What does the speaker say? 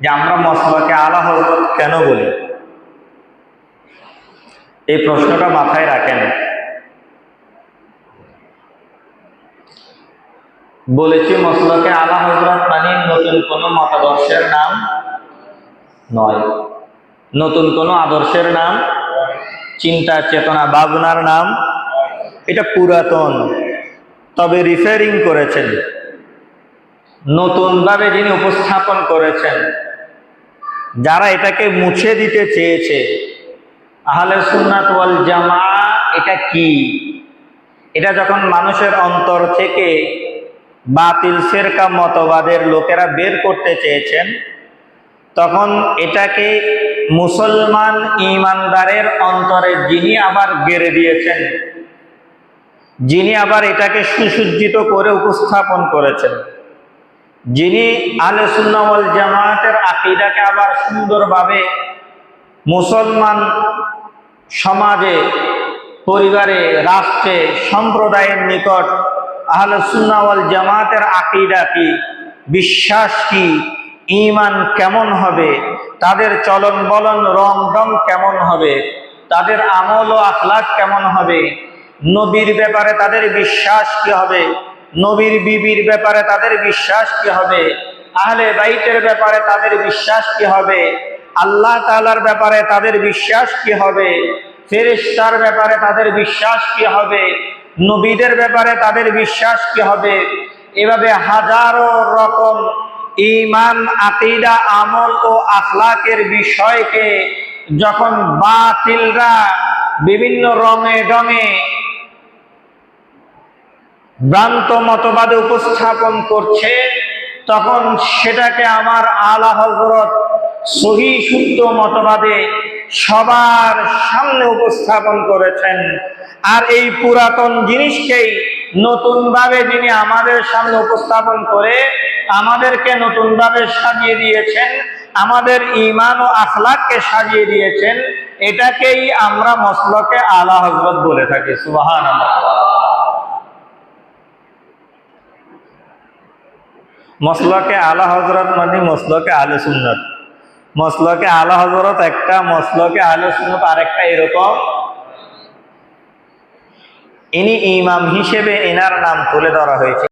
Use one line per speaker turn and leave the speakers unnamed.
যে আমরা মশলাকে আলা হজরত কেন বলি? এই প্রশ্নটা মাথায় রাখেন। বলেছি মশলাকে আলা হজরত মানে নতুন কোনো মতাদর্শের নাম নয়। নতুন কোনো আদর্শের নাম চিন্তা, চেতনা, ভাবনার নাম এটা পুরাতন। তবে রিফারিং করেছেন। নতুনভাবে যিনি উপস্থাপন করেছেন যারা এটাকে মুছে দিতে চেয়েছে, আহলে সুন্নাত ওয়াল জামা, এটা কি? এটা যখন মানুষের অন্তর থেকে বাতিল ফেরকা মতবাদের লোকেরা বের করতে চেয়েছেন, তখন এটাকে মুসলমান ইমানদারের অন্তরে যিনি আবার গেড়ে দিয়েছেন, যিনি আবার এটাকে সুসজ্জিত করে উপস্থাপন করেছেন। যিনি আলে সুন্নাওয়াল জামায়াতের আকিদাকে আবার সুন্দরভাবে মুসলমান সমাজে, পরিবারে, রাষ্ট্রে, সম্প্রদায়ের নিকট আহলে সুন্নাওয়াল জামাতের আকিদা কি, বিশ্বাস কি ইমান কেমন হবে, তাদের চলন বলন, রং রং কেমন হবে, তাদের আমল ও আখলাক কেমন হবে, নবীর ব্যাপারে তাদের বিশ্বাস কি হবে নবীর বিবির ব্যাপারে তাদের বিশ্বাস কি হবে? আহলে বাইতের ব্যাপারে তাদের বিশ্বাস কি হবে? আল্লাহ তালার ব্যাপারে তাদের বিশ্বাস কি হবে? ফেরেস্তার ব্যাপারে তাদের বিশ্বাস কি হবে? নবীদের ব্যাপারে তাদের বিশ্বাস কি হবে? এভাবে হাজারো রকম ইমান আতিদা আমল ও আখলাকের বিষয়কে যখন বাতিলরা বিভিন্ন রঙে ডঙে ভ্রান্ত মতবাদে উপস্থাপন করছে, তখন সেটাকে আমার আলা হজরত সহি শুদ্ধ মতবাদে সবার সামনে উপস্থাপন করেছেন। আর এই পুরাতন জিনিসকেই নতুনভাবে যিনি আমাদের সামনে উপস্থাপন করে আমাদেরকে নতুনভাবে সাজিয়ে দিয়েছেন, আমাদের ইমান ও আখলাককে সাজিয়ে দিয়েছেন, এটাকেই আমরা মসলকে আলা হজরত বলে থাকি। সুবাহান মসলকে আলা হজরত মানে মসলকে আলে সুন্নত। মসলকে আলা হজরত একটা, মসলকে আলে সুন্নত আরেকটা এরকম। ইনি ইমাম হিসেবে এনার নাম তুলে ধরা হয়েছে।